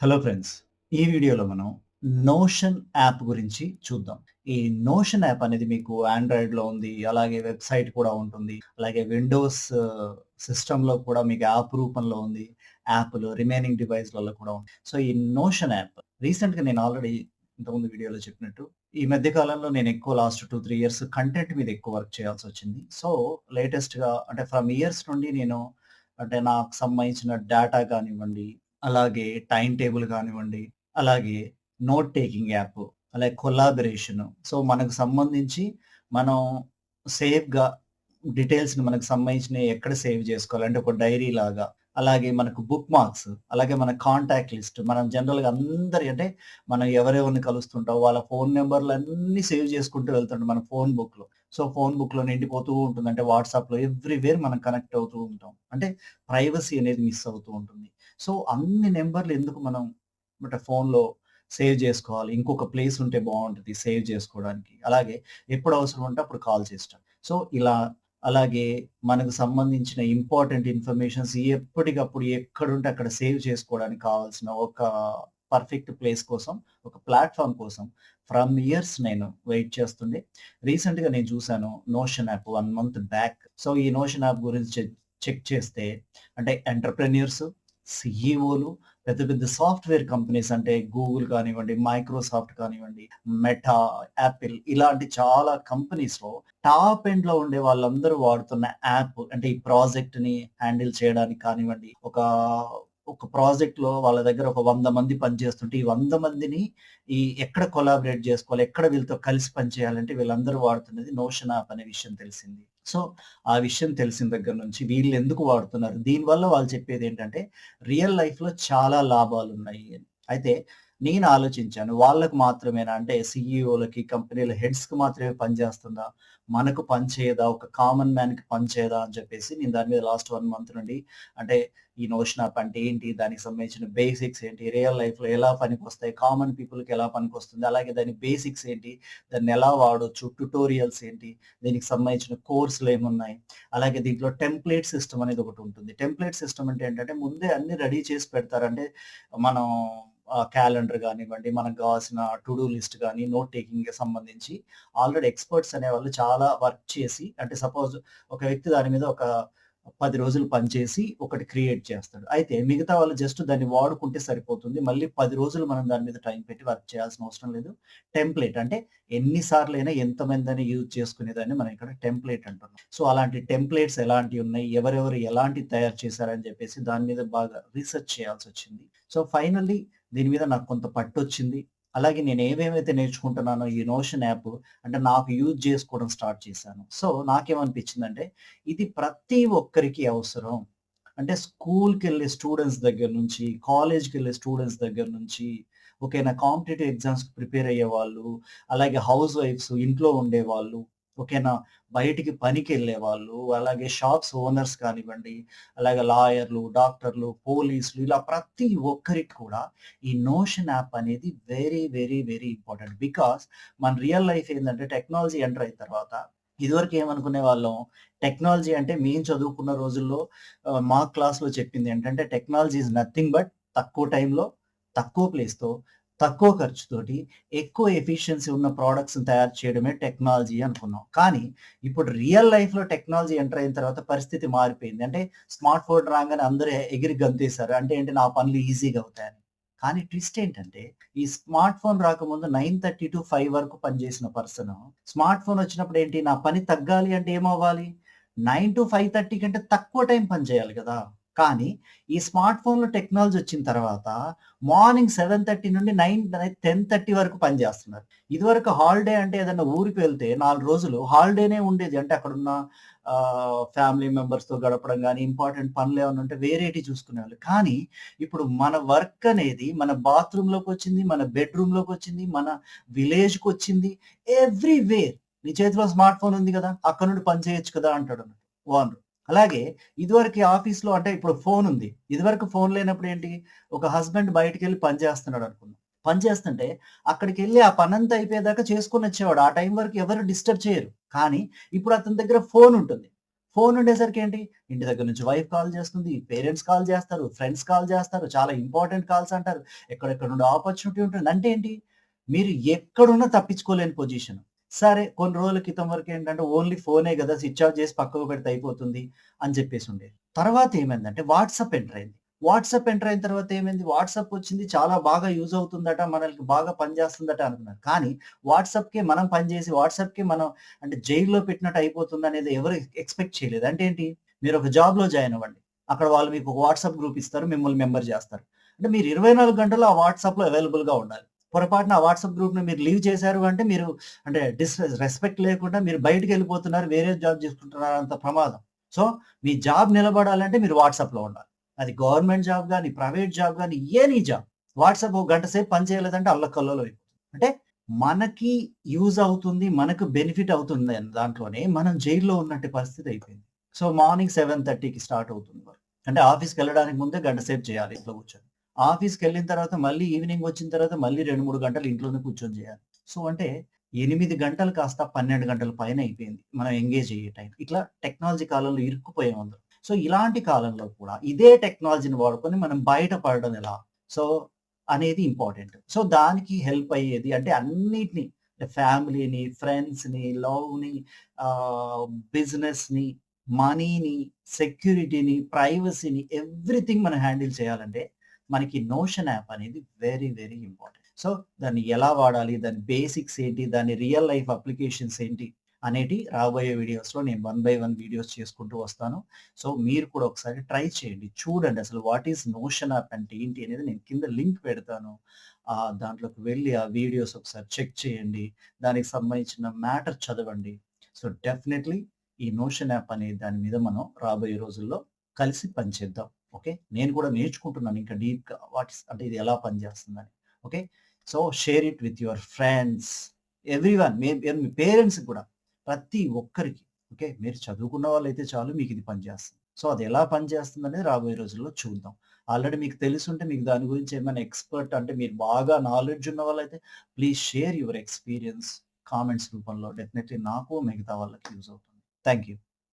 Hello friends. ఈ వీడియోలో మనం నోషన్ యాప్ గురించి చూద్దాం. ఈ నోషన్ యాప్ అనేది మీకు ఆండ్రాయిడ్‌లో ఉంది. అలాగే వెబ్‌సైట్ కూడా ఉంటుంది. అలాగే విండోస్ సిస్టంలో uh, కూడా మీకు యాప్ రూపంలో ఉంది. యాప్‌లు రిమైనింగ్ డివైస్‌లలో కూడా ఉంది. సో, ఈ నోషన్ యాప్ రీసెంట్‌గా నేను ఆల్రెడీ ఇంతకుముందు వీడియోలో చెప్పినట్టు ఈ మధ్య కాలంలో నేను ఎక్కువ లాస్ట్ 2, 3 ఇయర్స్ కంటెంట్ మీద ఎక్కువ వర్క్ చేయాల్సి వచ్చింది సో, లేటెస్ట్‌గా అంటే ఫ్రమ్ ఇయర్స్ నుండి నేను అంటే నాకు సంబంధించిన డేటా కానివ్వండి, అలాగే టైం టేబుల్ కానివ్వండి, అలాగే నోట్ టేకింగ్ యాప్, అలాగే కొలాబరేషన్. సో, మనకు సంబంధించి మనం సేఫ్‌గా డీటెయిల్స్‌ని మనకు సంబంధించిన ఎక్కడ సేవ్ చేసుకోవాలి అంటే ఒక డైరీ లాగా. అలాగే మనకు బుక్ మార్క్స్, అలాగే మన కాంటాక్ట్ లిస్ట్ మనం జనరల్‌గా అందరి అంటే మనం ఎవరెవరిని కలుస్తుంటాం వాళ్ళ ఫోన్ నెంబర్లు అన్నీ సేవ్ చేసుకుంటూ వెళ్తుంటాం మన ఫోన్ బుక్‌లో. సో, ఫోన్ బుక్‌లో నిండిపోతూ ఉంటుంది. అంటే వాట్సాప్‌లో ఎవ్రీవేర్ మనం కనెక్ట్ అవుతూ ఉంటాం. అంటే ప్రైవసీ అనేది మిస్ అవుతూ ఉంటుంది. సో, అన్ని నెంబర్లు ఎందుకు మనం అంటే ఫోన్‌లో సేవ్ చేసుకోవాలి. ఇంకొక ప్లేస్ ఉంటే బాగుంటుంది సేవ్ చేసుకోవడానికి. అలాగే ఎప్పుడు అవసరం ఉంటే అప్పుడు కాల్ చేస్తాం. సో, ఇలా అలాగే మనకు సంబంధించిన ఇంపార్టెంట్ ఇన్ఫర్మేషన్స్ ఎప్పటికప్పుడు ఎక్కడుంటే అక్కడ సేవ్ చేసుకోవడానికి కావాల్సిన ఒక పర్ఫెక్ట్ ప్లేస్ కోసం, ఒక ప్లాట్ఫామ్ కోసం ఫ్రమ్ ఇయర్స్ నేను వెయిట్ చేస్తుండే. రీసెంట్‌గా నేను చూశాను Notion app one month back. So, ఈ నోషన్ యాప్ గురించి చెక్ చేస్తే అంటే ఎంటర్‌ప్రెన్యూర్స్, సీఈఓలు, పెద్ద పెద్ద సాఫ్ట్‌వేర్ కంపెనీస్ అంటే గూగుల్ కానివ్వండి, మైక్రోసాఫ్ట్ కానివ్వండి, మెటా, యాపిల్ ఇలాంటి చాలా కంపెనీస్లో టాప్ ఎండ్లో ఉండే వాళ్ళందరూ వాడుతున్న యాప్ అంటే ఈ ప్రాజెక్ట్ని హ్యాండిల్ చేయడానికి కానివ్వండి, ఒక ఒక ప్రాజెక్ట్‌లో వాళ్ళ దగ్గర ఒక వంద మంది పనిచేస్తుంటే, ఈ వంద మందిని ఈ ఎక్కడ కొలాబరేట్ చేసుకోవాలి, ఎక్కడ వీళ్ళతో కలిసి పనిచేయాలంటే వీళ్ళందరూ వాడుతున్నది నోషన్ యాప్ అనే విషయం తెలిసింది. సో, ఆ విషయం తెలిసిన దగ్గర నుంచి వీళ్ళు ఎందుకు వాడుతున్నారు? దీనివల్ల వాళ్ళు చెప్పేది ఏంటంటే రియల్ లైఫ్‌లో చాలా లాభాలున్నాయి అని. అయితే నేను ఆలోచించాను. వాళ్ళకు మాత్రమేనా అంటే సిఇఓలకి కంపెనీల హెడ్స్‌కి మాత్రమే పనిచేస్తుందా? మనకు పనిచేయదా? ఒక కామన్ మ్యాన్‌కి పనిచేయదా? అని చెప్పేసి నేను దాని మీద లాస్ట్ వన్ మంత్ నుండి అంటే ఈ నోషన్ యాప్ అంటే ఏంటి? దానికి సంబంధించిన బేసిక్స్ ఏంటి? రియల్ లైఫ్‌లో ఎలా పనికొస్తాయి? కామన్ పీపుల్‌కి ఎలా పనికొస్తుంది? అలాగే దాని బేసిక్స్ ఏంటి? దాన్ని ఎలా వాడొచ్చు? ట్యుటోరియల్స్ ఏంటి? దీనికి సంబంధించిన కోర్సులేమున్నాయి? అలాగే దీంట్లో టెంప్లేట్ సిస్టమ్ అనేది ఒకటి ఉంటుంది టెంప్లేట్ సిస్టమ్ అంటే ఏంటంటే ముందే అన్ని రెడీ చేసి పెడతారు. అంటే మనం క్యాలెండర్ కానివ్వండి మనకు కావాల్సిన టు డూ లిస్ట్ కానీ నోట్ టేకింగ్‌కి సంబంధించి ఆల్రెడీ ఎక్స్‌పర్ట్స్ అనేవాళ్ళు చాలా వర్క్ చేసి అంటే సపోజ్ ఒక వ్యక్తి దాని మీద ఒక పది రోజులు పనిచేసి ఒకటి క్రియేట్ చేస్తాడు. అయితే మిగతా వాళ్ళు జస్ట్ దాన్ని వాడుకుంటే సరిపోతుంది. మళ్ళీ పది రోజులు మనం దాని మీద టైం పెట్టి వర్క్ చేయాల్సిన అవసరం లేదు. టెంప్లేట్ అంటే ఎన్నిసార్లు అయినా ఎంతమంది యూజ్ చేసుకునేదాన్ని మనం ఇక్కడ టెంప్లేట్ అంటున్నాం. సో, అలాంటి టెంప్లేట్స్ ఎలాంటియున్నాయి? ఎవరెవరు ఎలాంటి తయారు చేశారని చెప్పేసి దాని మీద బాగా రీసెర్చ్ చేయాల్సి వచ్చింది సో, ఫైనల్లీ దీని మీద నాకు కొంత పట్టు వచ్చింది అలాగే నేను ఏమేమైతే నేర్చుకుంటున్నానో ఈ నోషన్ యాప్ అంటే నాకు యూజ్ చేసుకోవడం స్టార్ట్ చేశాను. సో, నాకేమనిపించిందంటే ఇది ప్రతి ఒక్కరికి అవసరం. అంటే స్కూల్‌కెళ్ళే స్టూడెంట్స్ దగ్గర నుంచి, కాలేజ్‌కెళ్ళే స్టూడెంట్స్ దగ్గర నుంచి, ఓకేనా కాంపిటేటివ్ ఎగ్జామ్స్‌కి ప్రిపేర్ అయ్యేవాళ్ళు, అలాగే హౌస్ వైఫ్స్ ఇంట్లో ఉండే వాళ్ళు ఓకేనా బయటికి పనికి వెళ్ళే వాళ్ళు అలాగే షాప్స్ ఓనర్స్ కానివ్వండి, అలాగే లాయర్‌లు, డాక్టర్‌లు, పోలీసులు ఇలా ప్రతి ఒక్కరికి కూడా ఈ నోషన్ యాప్ అనేది very, very, very important. Because మన రియల్ లైఫ్ ఏంటంటే టెక్నాలజీ ఎంటర్ అయిన తర్వాత ఇదివరకు ఏమనుకునే వాళ్ళం టెక్నాలజీ అంటే మేము చదువుకున్న రోజుల్లో మా క్లాస్‌లో చెప్పింది ఏంటంటే టెక్నాలజీ ఈజ్ నథింగ్ బట్ తక్కువ టైంలో, తక్కువ ప్లేస్‌తో, తక్కువ ఖర్చుతోటి ఎక్కువ ఎఫిషియన్సీ ఉన్న ప్రోడక్ట్స్ తయారు చేయడమే టెక్నాలజీ అనుకున్నాం. కానీ ఇప్పుడు రియల్ లైఫ్‌లో టెక్నాలజీ ఎంటర్ అయిన తర్వాత పరిస్థితి మారిపోయింది. అంటే స్మార్ట్ ఫోన్ రాగానే అందరూ ఎగిరి గంతేసారు. అంటే ఏంటి నా పనులు ఈజీగా అవుతాయని. కానీ ట్విస్ట్ ఏంటంటే ఈ స్మార్ట్ ఫోన్ రాకముందు 9:30-5 వరకు పనిచేసిన పర్సన్ స్మార్ట్ ఫోన్ వచ్చినప్పుడు ఏంటి నా పని తగ్గాలి అంటే ఏమవ్వాలి? 9-5:30 కంటే తక్కువ టైం పని చేయాలి కదా! కానీ ఈ స్మార్ట్ ఫోన్‌లో టెక్నాలజీ వచ్చిన తర్వాత మార్నింగ్ 7:30 నుండి 9 10:30 వరకు పని చేస్తున్నారు. ఇదివరకు హాలిడే అంటే ఏదైనా ఊరికి వెళ్తే నాలుగు రోజులు హాలిడేనే ఉండేది. అంటే అక్కడున్న ఆహ్, ఫ్యామిలీ మెంబర్స్‌తో గడపడం కానీ ఇంపార్టెంట్ పనులు ఏమైనా ఉంటే వేరేటివి చూసుకునేవాళ్ళు. కానీ ఇప్పుడు మన వర్క్ అనేది మన బాత్రూమ్‌లోకొచ్చింది, మన బెడ్రూమ్లోకి వచ్చింది మన విలేజ్కి వచ్చింది ఎవ్రీవేర్ నీ చేతిలో స్మార్ట్ ఫోన్ ఉంది కదా! అక్కడ నుండి పని చేయొచ్చు కదా! అంటాడు ఓనర్. అలాగే ఇదివరకు ఆఫీస్‌లో అంటే ఇప్పుడు ఫోన్ ఉంది. ఇదివరకు ఫోన్ లేనప్పుడు ఏంటి? ఒక హస్బెండ్ బయటికెళ్ళి పని చేస్తున్నాడు అనుకుందాం. పని చేస్తుంటే అక్కడికెళ్ళి ఆ పనంతా అయిపోయేదాకా చేసుకొనొచ్చేవాడు. ఆ టైం వరకు ఎవరు డిస్టర్బ్ చేయరు. కానీ ఇప్పుడు అతని దగ్గర ఫోన్ ఉంటుంది. ఫోన్ ఉండేసరికి ఏంటి ఇంటి దగ్గర నుంచి వైఫ్ కాల్ చేస్తుంది పేరెంట్స్ కాల్ చేస్తారు ఫ్రెండ్స్ కాల్ చేస్తారు చాలా ఇంపార్టెంట్ కాల్స్ అంటారు ఎక్కడెక్కడ నుండి ఆపర్చునిటీ ఉంటుంది అంటే ఏంటి మీరు ఎక్కడున్నా తప్పించుకోలేని పొజిషన్ సరే కొన్ని రోజుల క్రితం వరకు ఏంటంటే ఓన్లీ ఫోనే కదా స్విచ్ ఆఫ్ చేసి పక్కకు పెడితే అయిపోతుంది అని చెప్పేసి ఉండేది. తర్వాత ఏమైందంటే వాట్సాప్ ఎంటర్ అయింది. వాట్సాప్ ఎంటర్ అయిన తర్వాత ఏమైంది? వాట్సాప్ వచ్చింది చాలా బాగా యూజ్ అవుతుందట మనకి బాగా పనిచేస్తుందట అనుకున్నారు. కానీ వాట్సాప్కి మనం పనిచేసి వాట్సాప్కి మనం అంటే జైల్లో పెట్టినట్టు అయిపోతుంది అనేది ఎవరు ఎక్స్పెక్ట్ చేయలేదు. అంటే ఏంటి? మీరు ఒక జాబ్లో జాయిన్ అవ్వండి. అక్కడ వాళ్ళు మీకు ఒక వాట్సాప్ గ్రూప్ ఇస్తారు మిమ్మల్ని మెంబర్ చేస్తారు. అంటే మీరు ఇరవై నాలుగు గంటలు ఆ వాట్సాప్లో అవైలబుల్గా ఉండాలి. పొరపాటున ఆ వాట్సాప్ గ్రూప్ని మీరు లీవ్ చేశారు అంటే మీరు అంటే డిస్ రెస్పెక్ట్ లేకుండా మీరు బయటకు వెళ్ళిపోతున్నారు వేరే జాబ్ చేసుకుంటున్నారు అంత ప్రమాదం. సో మీ జాబ్ నిలబడాలంటే మీరు వాట్సాప్లో ఉండాలి. అది గవర్నమెంట్ జాబ్ కానీ ప్రైవేట్ జాబ్ కానీ ఏనీ జాబ్. వాట్సాప్ ఒక గంట సేపు పని చేయలేదంటే అల్లకల్లలో అయిపోతుంది. అంటే మనకి యూజ్ అవుతుంది మనకు బెనిఫిట్ అవుతుంది దాంట్లోనే మనం జైల్లో ఉన్నట్టు పరిస్థితి అయిపోయింది. సో మార్నింగ్ సెవెన్ థర్టీకి స్టార్ట్ అవుతుంది అంటే ఆఫీస్కి వెళ్ళడానికి ముందే గంట సేపు చేయాలి ఇంట్లో కూర్చొని. ఆఫీస్కి వెళ్ళిన తర్వాత మళ్ళీ ఈవినింగ్ వచ్చిన తర్వాత మళ్ళీ రెండు మూడు గంటలు ఇంట్లోనే కూర్చొని చేయాలి. సో అంటే ఎనిమిది గంటలు కాస్త పన్నెండు గంటల పైన అయిపోయింది. మనం ఎంగేజ్ అయ్యే టైం. ఇట్లా టెక్నాలజీ కాలంలో ఇరుక్కుపోయాం అందరం. సో ఇలాంటి కాలంలో కూడా ఇదే టెక్నాలజీని వాడుకొని మనం బయటపడడం ఎలా? సో అనేది ఇంపార్టెంట్. సో దానికి హెల్ప్ అయ్యేది అంటే అన్నిటిని ఫ్యామిలీని ఫ్రెండ్స్ని లవ్ని బిజినెస్ని మనీని సెక్యూరిటీని ప్రైవసీని ఎవ్రీథింగ్ మనం హ్యాండిల్ చేయాలంటే మనకి నోషన్ యాప్ అనేది వెరీ వెరీ ఇంపార్టెంట్ సో దాన్ని ఎలా వాడాలి? దాని బేసిక్స్ ఏంటి? దాని రియల్ లైఫ్ అప్లికేషన్స్ ఏంటి? అనేటి రాబోయే వీడియోస్లో నేను వన్ బై వన్ వీడియోస్ చేసుకుంటూ వస్తాను. సో మీరు కూడా ఒకసారి ట్రై చేయండి. చూడండి అసలు వాట్ ఈస్ నోషన్ యాప్ అంటే ఏంటి అనేది నేను కింద లింక్ పెడతాను. దాంట్లోకి వెళ్ళి ఆ వీడియోస్ ఒకసారి చెక్ చేయండి. దానికి సంబంధించిన మ్యాటర్ చదవండి. సో డెఫినెట్లీ ఈ నోషన్ యాప్ అనే దాని మీద మనం రాబోయే రోజుల్లో కలిసి పనిచేద్దాం. ఓకే? నేను కూడా నేర్చుకుంటున్నాను ఇంకా డీప్గా వాట్ అంటే ఇది ఎలా పనిచేస్తుందని. Okay? So share it with your friends. Everyone me parents కూడా ప్రతి ఒక్కరికి ఓకే? మీరు చదువుకున్న వాళ్ళు అయితే చాలు మీకు ఇది పనిచేస్తుంది. సో అది ఎలా పనిచేస్తుంది అనేది రాబోయే రోజుల్లో చూద్దాం. ఆల్రెడీ మీకు తెలుసుంటే మీకు దాని గురించి ఏమైనా ఎక్స్పర్ట్ అంటే మీరు బాగా నాలెడ్జ్ ఉన్న వాళ్ళైతే please share your experience comments రూపంలో. డెఫినెట్లీ నాకు మిగతా వాళ్ళకి యూజ్ అవుతుంది. Thank you